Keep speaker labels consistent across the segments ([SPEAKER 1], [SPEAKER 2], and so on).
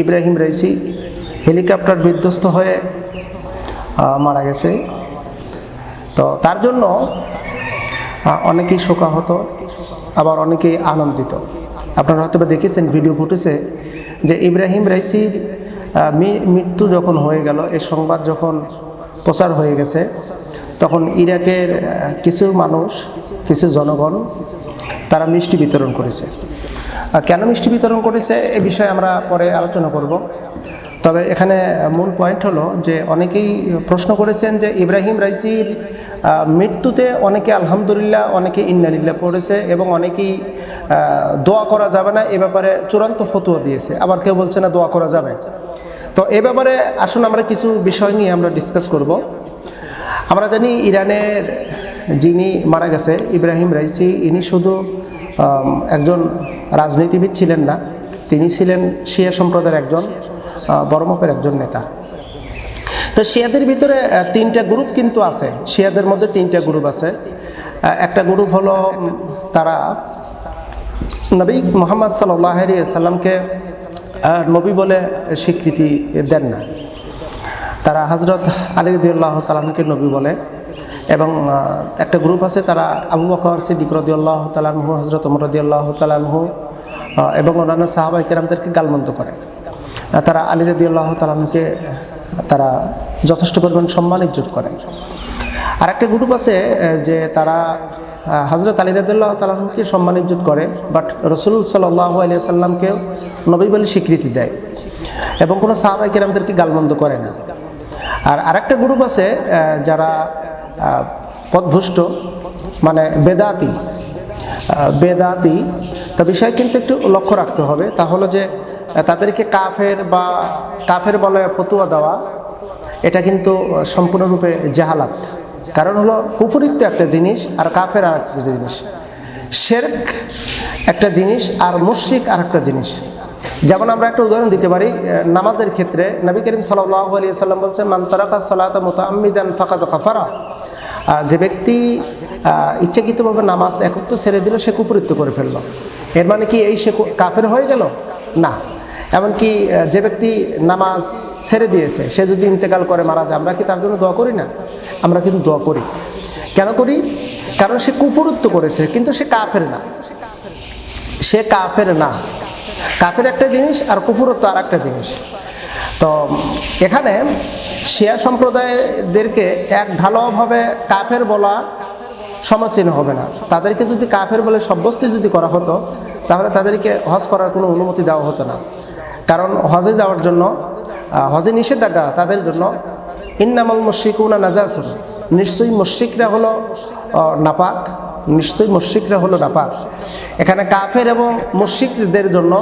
[SPEAKER 1] Ebrahim Raisi helicopter বিধ্বস্ত হয়ে মারা গেছে। তো তার জন্য অনেকেই শোকাহত, আবার অনেকেই আনন্দিত। আপনারা হয়তো দেখেছেন ভিডিও ফুটেছে যে ইব্রাহিম রাইসির মৃত্যু যখন হয়ে গেল এই সংবাদ যখন প্রচার হয়ে গেছে, তখন ইরাকের কিছু মানুষ, কিছু জনগণ, তারা মিষ্টি বিতরণ করেছে। কেন মিষ্টি বিতরণ করেছে এ বিষয়ে আমরা পরে আলোচনা করব। তবে এখানে মূল পয়েন্ট হলো যে অনেকেই প্রশ্ন করেছেন যে ইব্রাহিম রাইসির মৃত্যুতে অনেকে আলহামদুলিল্লাহ, অনেকে ইন্নালিল্লাহ পড়েছে এবং অনেকেই দোয়া করা যাবে না, এ ব্যাপারে চূড়ান্ত ফতুয়া দিয়েছে। আবার কেউ বলছে না দোয়া করা যাবে। তো এ ব্যাপারে আসুন আমরা কিছু বিষয় নিয়ে আমরা ডিসকাস করব। আমরা জানি ইরানের যিনি মারা গেছে, ইব্রাহিম রাইসি, ইনি শুধু একজন রাজনীতিবিদ ছিলেন না। তিনি ছিলেন শিয়া সম্প্রদায়ের একজন আহ, বড় মাপের একজন নেতা। তো শিয়াদের ভিতরে তিনটা গ্রুপ কিন্তু আছে। শিয়াদের মধ্যে তিনটা গ্রুপ আছে। একটা গ্রুপ হলো তারা নবী মোহাম্মদ সাল্লাহ সাল্লামকে নবী বলে স্বীকৃতি দেন না। তারা হজরত আলী রদিউল্লাহ তালামকে নবী বলে। এবং একটা গ্রুপ আছে তারা আবু বকর সিদ্দিক রদিউল্লাহ তালানহু হজরত ওমর রদিউল্লাহ তালানহু এবং অন্যান্য সাহাবাই কেরামদেরকে গালমন্দ করে। তারা আলী রদিউল্লাহ তালানকে তারা যথেষ্ট পরিমাণ সম্মান ইজ্জত করে। আর একটা গ্রুপ আছে যে তারা হজরত আলী রদুল্লাহ তালাহকে সম্মান ইজ্জত করে, বাট রসুল সাল্লাহ আলিয়া সাল্লামকে নবী বলে স্বীকৃতি দেয় এবং কোনো সাহাবাই কেরামদেরকে গালমন্দ করে না। আর আরেকটা গ্রুপ আছে যারা আহ, পথভুষ্ট মানে বেদাতি বেদাতি। তা বিষয় কিন্তু একটু লক্ষ্য রাখতে হবে। তা হলো যে তাদেরকে কাফের বা কাফের বলে ফতুয়া দেওয়া এটা কিন্তু সম্পূর্ণরূপে জাহালাত। কারণ হলো কুফুরিত্ব একটা জিনিস আর কাফের আর একটা জিনিস। শেরক একটা জিনিস আর মুশ্রিক আর একটা জিনিস। যেমন আমরা একটা উদাহরণ দিতে পারি নামাজের ক্ষেত্রে নবী করিম সাল্লাহ আলী সাল্লাম বলছেন মান্তারাকা সালাতা মোতামিদান ফাকাত কাফারা। যে ব্যক্তি ইচ্ছাকৃতভাবে নামাজ একত্র ছেড়ে দিল, সে কুপুরিত্ব করে ফেলল। এর মানে কি এই সে কাফের হয়ে গেল? না। এমনকি যে ব্যক্তি নামাজ ছেড়ে দিয়েছে, সে যদি ইন্তেকাল করে মারা যায়, আমরা কি তার জন্য দোয়া করি না? আমরা কিন্তু দোয়া করি। কেন করি? কারণ সে কুপুরুত্ব করেছে, কিন্তু সে কাফের না। সে কাফের না। কাফের একটা জিনিস আর কুপুরত্ব আর একটা জিনিস। তো, এখানে শিয়া সম্প্রদায়দেরকে এক ঢালাওভাবে কাফের বলা সমাচীন হবে না। তাদেরকে যদি কাফের বলে সাব্যস্ত যদি করা হতো, তাহলে তাদেরকে হজ করার কোনো অনুমতি দেওয়া হতো না। কারণ হজে যাওয়ার জন্য হজে নিষেধাজ্ঞা তাদের জন্য। ইন্নামাল মুশিকুনা নাজাসুন। নিশ্চয়ই মুশিকরা হলো নাপাক। নিশ্চয়ই মুশিকরা হলো নাপাক। এখানে কাফের এবং মুশিকদের জন্য,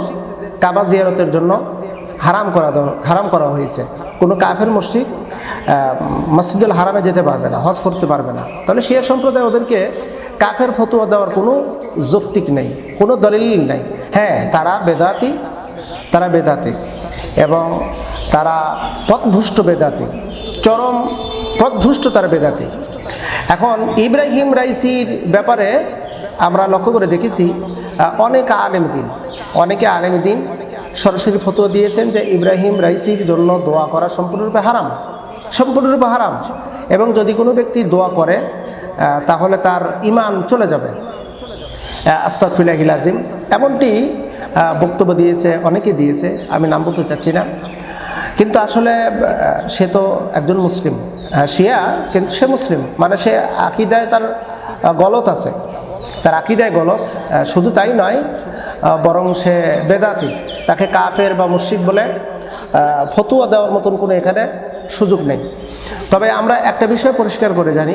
[SPEAKER 1] কাবা জিয়ারতের জন্য হারাম করা হারাম করা হয়েছে। কোনো কাফের মুশরিক মসজিদুল হারামে যেতে পারবে না, হজ করতে পারবে না। তাহলে শিয়া সম্প্রদায় ওদেরকে কাফের ফতুয়া দেওয়ার কোনো যৌক্তিক নেই, কোনো দলিল নেই। হ্যাঁ তারা বেদাতি তারা বেদাতি এবং তারা পথভুষ্ট বেদাতি, চরম পথভুষ্ট তারা বেদাতি। এখন ইব্রাহিম রাইসির ব্যাপারে আমরা লক্ষ্য করে দেখেছি অনেক আলেম দিন, অনেকে আলেম দিন সরাসরি ফতোয়া দিয়েছেন যে ইব্রাহিম রাইসির জন্য দোয়া করা সম্পূর্ণরূপে হারাম সম্পূর্ণরূপে হারাম। এবং যদি কোনো ব্যক্তি দোয়া করে তাহলে তার ইমান চলে যাবে। আস্তাকফিল্লাহিল আজিম এমনটি বক্তব্য দিয়েছে, অনেকে দিয়েছে, আমি নাম বলতে চাচ্ছি না। কিন্তু আসলে সে তো একজন মুসলিম। শিয়া, কিন্তু সে মুসলিম। মানে সে আকিদায় তার গলত আছে। তার আকিদায় গলত। শুধু তাই নয় বরং সে বেদাতি। তাকে কাফের বা মুশিক বলে ফতুয়া দেওয়ার মতন কোনো এখানে সুযোগ নেই। তবে আমরা একটা বিষয় পরিষ্কার করে জানি,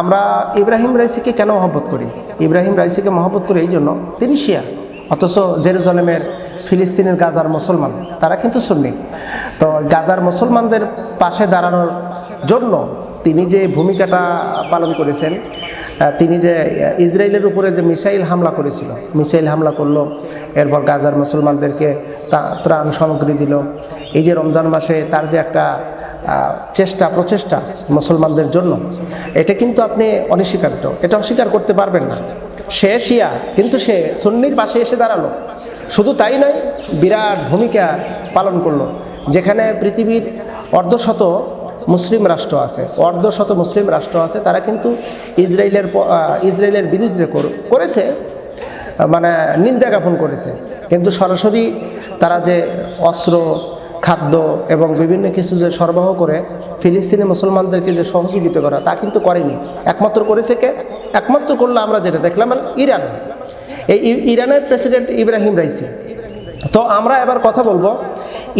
[SPEAKER 1] আমরা ইব্রাহিম রাইসিকে কেন মহব্বত করি? ইব্রাহিম রাইসিকে মহব্বত করি এই জন্য, তিনি শিয়া, অথচ জেরুজালেমের ফিলিস্তিনের গাজার মুসলমান, তারা কিন্তু সুন্নি। তো গাজার মুসলমানদের পাশে দাঁড়ানোর জন্য তিনি যে ভূমিকাটা পালন করেছেন তিনি যে ইসরায়েলের উপরে যে মিসাইল হামলা করেছিল, মিসাইল হামলা করল, এরপর গাজার মুসলমানদেরকে তা- ত্রাণ সামগ্রী দিল। এই যে রমজান মাসে তার যে একটা চেষ্টা, প্রচেষ্টা মুসলমানদের জন্য, এটা কিন্তু আপনি অনস্বীকার্য, এটা অস্বীকার করতে পারবেন না। সে শিয়া, কিন্তু সে সুন্নির পাশে এসে দাঁড়াল। শুধু তাই নয়, বিরাট ভূমিকা পালন করল, যেখানে পৃথিবীর অর্ধশত মুসলিম রাষ্ট্র আছে, অর্ধশত মুসলিম রাষ্ট্র আছে, তারা কিন্তু ইসরায়েলের ইসরায়েলের বিরোধিতা করেছে মানে নিন্দা জ্ঞাপন করেছে। কিন্তু সরাসরি তারা যে অস্ত্র, খাদ্য এবং বিভিন্ন কিছু যে সরবরাহ করে ফিলিস্তিনি মুসলমানদেরকে যে সহযোগিতা করা, তা কিন্তু করেনি। একমাত্র করেছে কে? একমাত্র করল আমরা যেটা দেখলাম ইরান। এই ইরানের প্রেসিডেন্ট ইব্রাহিম রাইসি। তো আমরা এবার কথা বলব,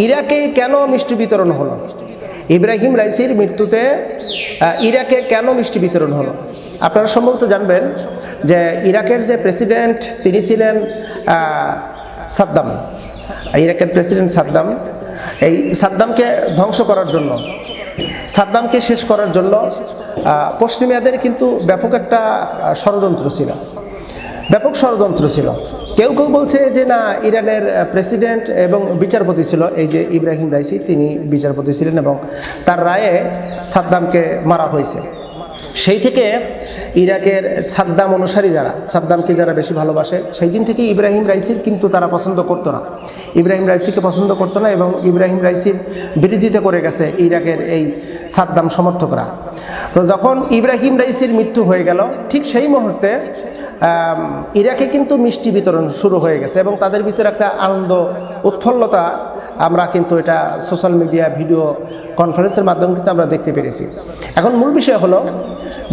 [SPEAKER 1] ইরাকে কেন মিষ্টি বিতরণ হলো? ইব্রাহিম রাইসির মৃত্যুতে ইরাকে কেন মিষ্টি বিতরণ হলো? আপনারা সম্ভবত জানবেন যে ইরাকের যে প্রেসিডেন্ট, তিনি ছিলেন সাদ্দাম। ইরাকের প্রেসিডেন্ট সাদ্দাম। এই সাদ্দামকে ধ্বংস করার জন্য, সাদ্দামকে শেষ করার জন্য পশ্চিমিয়াদের কিন্তু ব্যাপক একটা ষড়যন্ত্র ছিল। ব্যাপক ষড়যন্ত্র ছিল। কেউ কেউ বলছে যে না, ইরানের প্রেসিডেন্ট এবং বিচারপতি ছিল এই যে ইব্রাহিম রাইসি, তিনি বিচারপতি ছিলেন এবং তার রায়ে সাদ্দামকে মারা হয়েছে। সেই থেকে ইরাকের সাদ্দাম অনুসারী যারা, সাদ্দামকে যারা বেশি ভালোবাসে, সেই দিন থেকে ইব্রাহিম রাইসির কিন্তু তারা পছন্দ করতো না। ইব্রাহিম রাইসিকে পছন্দ করতো না এবং ইব্রাহিম রাইসির বিরোধিতা করে গেছে ইরাকের এই সাদ্দাম সমর্থকরা। তো যখন ইব্রাহিম রাইসির মৃত্যু হয়ে গেল, ঠিক সেই মুহূর্তে ইরাকে কিন্তু মিষ্টি বিতরণ শুরু হয়ে গেছে এবং তাদের ভিতরে একটা আনন্দ, উৎফুল্লতা আমরা কিন্তু এটা সোশ্যাল মিডিয়া ভিডিও কনফারেন্সের মাধ্যমে কিন্তু আমরা দেখতে পেরেছি। এখন মূল বিষয় হলো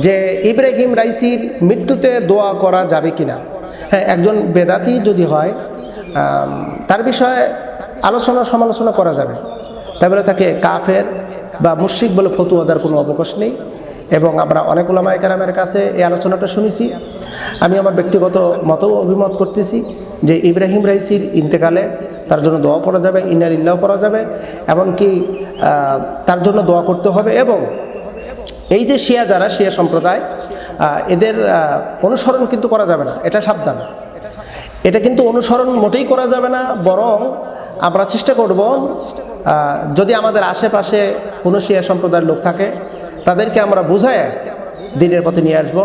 [SPEAKER 1] যে ইব্রাহিম রাইসির মৃত্যুতে দোয়া করা যাবে কিনা। হ্যাঁ একজন বেদাতি যদি হয় তার বিষয়ে আলোচনা সমালোচনা করা যাবে। বলে তাকে কাফের বা মুশ্রিক বলে ফতুয়া দেওয়ার কোনো অবকাশ নেই। এবং আমরা অনেক ওলামায় কারামের কাছে এই আলোচনাটা শুনেছি। আমি আমার ব্যক্তিগত মতও অভিমত করতেছি যে ইব্রাহিম রাইসির ইন্তেকালে তার জন্য দোয়া পড়া যাবে, ইন্নালিল্লাহ পড়া যাবে, এমনকি তার জন্য দোয়া করতে হবে এবং এই যে শিয়া যারা, শিয়া সম্প্রদায় এদের অনুসরণ কিন্তু করা যাবে না, এটা সাবধান। এটা কিন্তু অনুসরণ মোটেই করা যাবে না, বরং আমরা চেষ্টা করব যদি আমাদের আশেপাশে কোনো শিয়া সম্প্রদায়ের লোক থাকে তাদেরকে আমরা বুঝায় দিনের পথে নিয়ে আসব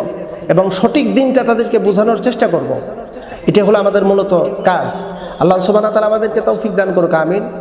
[SPEAKER 1] এবং সঠিক দিনটা তাদেরকে বোঝানোর চেষ্টা করব। এটা হলো আমাদের মূলত কাজ আল্লাহ সুবাহ তালা আমাদেরকে তৌফিক দান করুক, আমিন